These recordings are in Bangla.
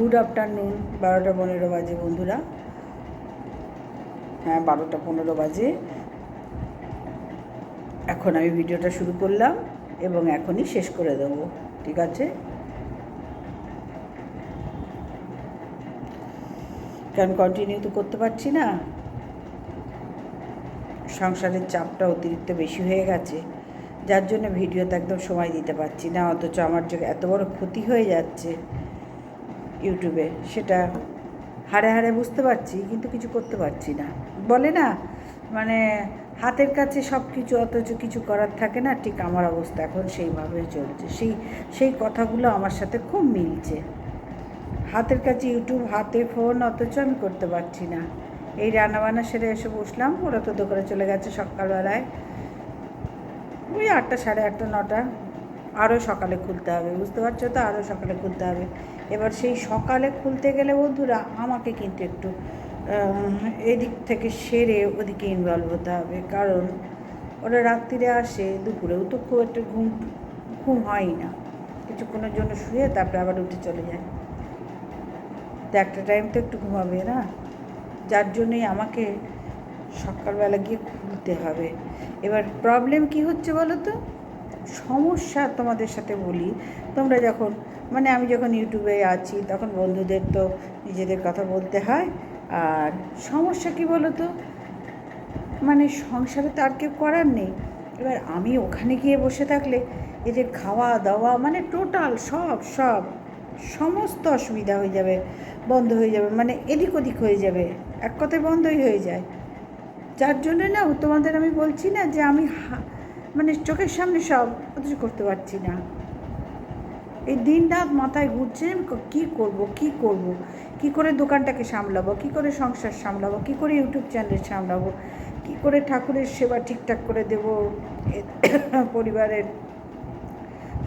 গুড আফটারনুন বারোটা পনেরো বাজে বন্ধুরা। হ্যাঁ বারোটা পনেরো বাজে। এখন আমি ভিডিওটা শুরু করলাম এবং এখনই শেষ করে দেবো, ঠিক আছে? কারণ কন্টিনিউ তো করতে পারছি না। সংসারের চাপটা অতিরিক্ত বেশি হয়ে গেছে, যার জন্য ভিডিওতে একদম সময় দিতে পারছি না, অথচ আমার যে এত বড় ক্ষতি হয়ে যাচ্ছে ইউটিউবে, সেটা হারে হারে বুঝতে পারছি, কিন্তু কিছু করতে পারছি না। বলে না মানে হাতের কাছে সব কিছু অথচ কিছু করার থাকে না, ঠিক আমার অবস্থা এখন সেইভাবে চলছে। সেই সেই কথাগুলো আমার সাথে খুব মিলছে। হাতের কাছে ইউটিউব, হাতে ফোন, অথচ আমি করতে পারছি না। এই রান্নাবান্না সেরে এসে বসলাম, ওরা তো দোকানে চলে গেছে সকালবেলায়। ওই আটটা সাড়ে আটটা, নটা। আরও সকালে খুলতে হবে, বুঝতে পারছ তো? আরও সকালে খুলতে হবে। এবার সেই সকালে খুলতে গেলে বন্ধুরা আমাকে কিন্তু একটু এদিক থেকে সেরে ওদিকে ইনভলভ হতে হবে। কারণ ওরা রাত্রিরে আসে, দুপুরেও তো খুব একটা ঘুম ঘুম হয় না। কিছুক্ষণের জন্য শুয়ে তারপরে আবার উঠে চলে যায়। তো একটা টাইম তো একটু ঘুমাবে না? যার জন্যই আমাকে সকালবেলা গিয়ে খুলতে হবে। এবার প্রবলেম কি হচ্ছে বলো তো সমস্যা তোমাদের সাথে বলি। তোমরা যখন মানে আমি যখন ইউটিউবে আছি, তখন বন্ধুদের তো নিজেদের কথা বলতে হয়। আর সমস্যা কি বলো তো মানে সংসারে তো আর কেউ করার নেই। এবার আমি ওখানে গিয়ে বসে থাকলে যে খাওয়া দাওয়া মানে টোটাল সব সব, সমস্ত অসুবিধা হয়ে যাবে, বন্ধ হয়ে যাবে মানে এদিক ওদিক হয়ে যাবে, এক কথায় বন্ধই হয়ে যায়। যার জন্য না, তোমাদের আমি বলছি না যে আমি মানে চোখের সামনে সব অথচ করতে পারছি না। এই দিন রাত মাথায় ঘুরছে কী করব, কি করব? কি করে দোকানটাকে সামলাবো? কি করে সংসার সামলাবো? কি করে ইউটিউব চ্যানেল সামলাবো? কি করে ঠাকুরের সেবা ঠিকঠাক করে দেব? পরিবারের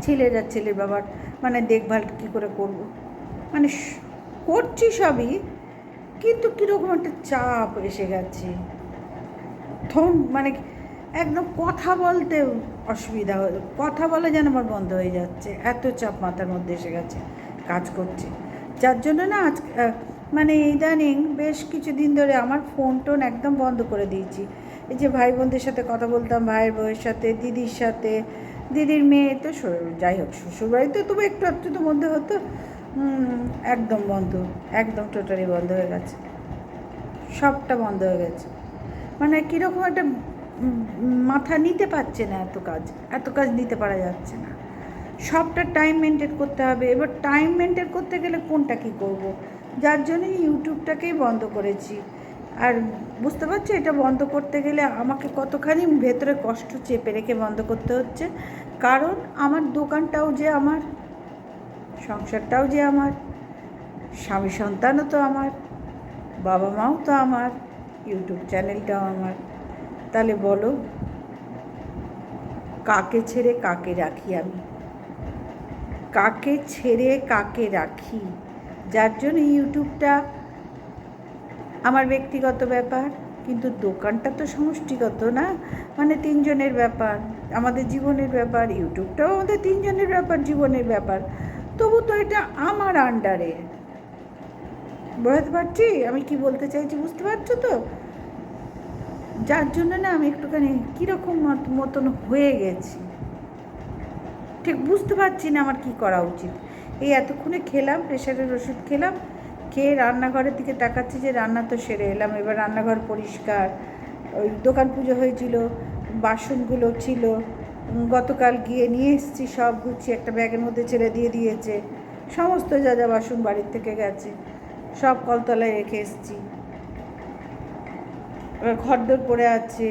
ছেলেরা ছেলের বাবার মানে দেখভাল কি করে করব? মানে করছি সবই, কিন্তু কীরকম একটা চাপ এসে গেছে। থম মানে একদম কথা বলতে অসুবিধা কথা বলা যেন আমার বন্ধ হয়ে যাচ্ছে। এত চাপ মাথার মধ্যে এসে গেছে, কাজ করছে। যার জন্য না আজ মানে ইদানিং বেশ কিছুদিন ধরে আমার ফোন টোন একদম বন্ধ করে দিয়েছি। এই যে ভাই বোনদের সাথে কথা বলতাম, ভাইয়ের বউয়ের সাথে, দিদির সাথে, দিদির মেয়ে, তো যাই হোক, শ্বশুরবাড়িতে তবু একটু একটু তো মধ্যে হতো। একদম বন্ধ, একদম টোটালি বন্ধ হয়ে গেছে। সবটা বন্ধ হয়ে গেছে। মানে কীরকম একটা মাথা নিতে পারছে না এত কাজ এত কাজ নিতে পারা যাচ্ছে না। সবটা টাইম মেনটেন করতে হবে। এবার টাইম মেনটেন করতে গেলে কোনটা কি করব। যার জন্য ইউটিউবটাকেই বন্ধ করেছি। আর বুঝতে পারছ, এটা বন্ধ করতে গেলে আমাকে কতখানি ভেতরে কষ্ট চেপে রেখে বন্ধ করতে হচ্ছে। কারণ আমার দোকানটাও যে আমার, সংসারটাও যে আমার, স্বামী সন্তানও তো আমার বাবা মাও তো আমার, ইউটিউব চ্যানেলটাও আমার। তাহলে বলো, কাকে ছেড়ে কাকে রাখি আমি? কাকে ছেড়ে কাকে রাখি? যার জন্য ইউটিউবটা আমার ব্যক্তিগত ব্যাপার, কিন্তু দোকানটা তো সমষ্টিগত না? মানে তিনজনের ব্যাপার, আমাদের জীবনের ব্যাপার, ইউটিউবটাও আমাদের তিনজনের ব্যাপার, জীবনের ব্যাপার। তবু তো এটা আমার আন্ডারে বুঝতে পারছি? আমি কি বলতে চাইছি বুঝতে পারছ তো? যার জন্য না আমি একটুখানি কীরকম মতন হয়ে গেছি। ঠিক বুঝতে পারছি না আমার কি করা উচিত। এই এতক্ষণে খেলাম প্রেশারের ওষুধ খেলাম, খেয়ে রান্নাঘরের দিকে তাকাচ্ছি যে রান্না তো সেরে এলাম। এবার রান্নাঘর পরিষ্কার, ওই দোকান পুজো হয়েছিল, বাসনগুলো ছিল গতকাল গিয়ে নিয়ে এসেছি, সব গুছিয়ে একটা ব্যাগের মধ্যে ছেড়ে দিয়ে দিয়েছে। সমস্ত যা যা বাসন বাড়ির থেকে গেছে, সব কলতলায় রেখে এসেছি। এবার ঘরদোর পড়ে আছে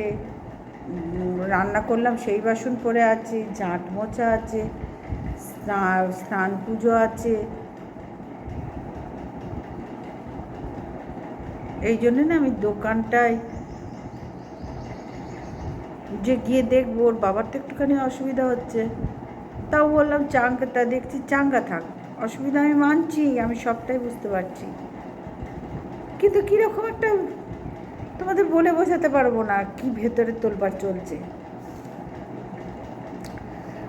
রান্না করলাম সেই বাসন পড়ে আছে ঝাঁট মোচা আছে স্নান পুজো আছে। এই জন্য না আমি দোকানটায় যে গিয়ে দেখব, ওর বাবার তো একটুখানি অসুবিধা হচ্ছে। তাও বললাম, চাঙ্গাটা দেখছি, চাঙ্গা থাক। অসুবিধা আমি মানছি, আমি সবটাই বুঝতে পারছি। কিন্তু কীরকম একটা তোমাদের বলে বোঝাতে পারব না কি ভেতরে তোলবার চলছে।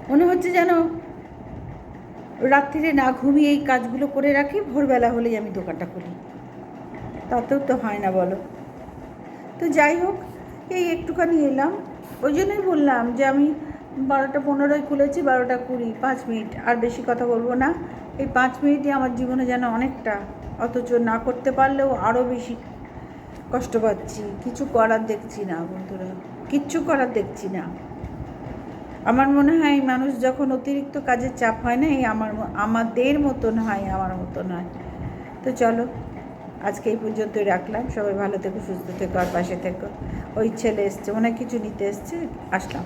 মনে হচ্ছে যেন রাত্রিরে না ঘুমিয়ে এই কাজগুলো করে রাখি, ভোরবেলা হলেই আমি দোকানটা খুলি। তাতেও তো হয় না বলো। তো যাই হোক, এই একটুখানি এলাম। ওই জন্যই বললাম যে আমি বারোটা পনেরোয় খুলেছি, বারোটা কুড়ি, পাঁচ মিনিট। আর বেশি কথা বলব না। এই পাঁচ মিনিটই আমার জীবনে যেন অনেকটা, অথচ না করতে পারলেও আরও বেশি কষ্ট পাচ্ছি, কিছু করার দেখছি না বন্ধুরা, কিচ্ছু করার দেখছি না। আমার মনে হয় মানুষ যখন অতিরিক্ত কাজের চাপ হয় না, এই আমার আমাদের মতন হয়, আমার মতন হয়। তো চলো, আজকে এই পর্যন্ত রাখলাম। সবাই ভালো থেকো, সুস্থ থেকো, আর পাশে থেকো। ওই ছেলে এসছে, অনেক কিছু নিতে এসছে, আসলাম।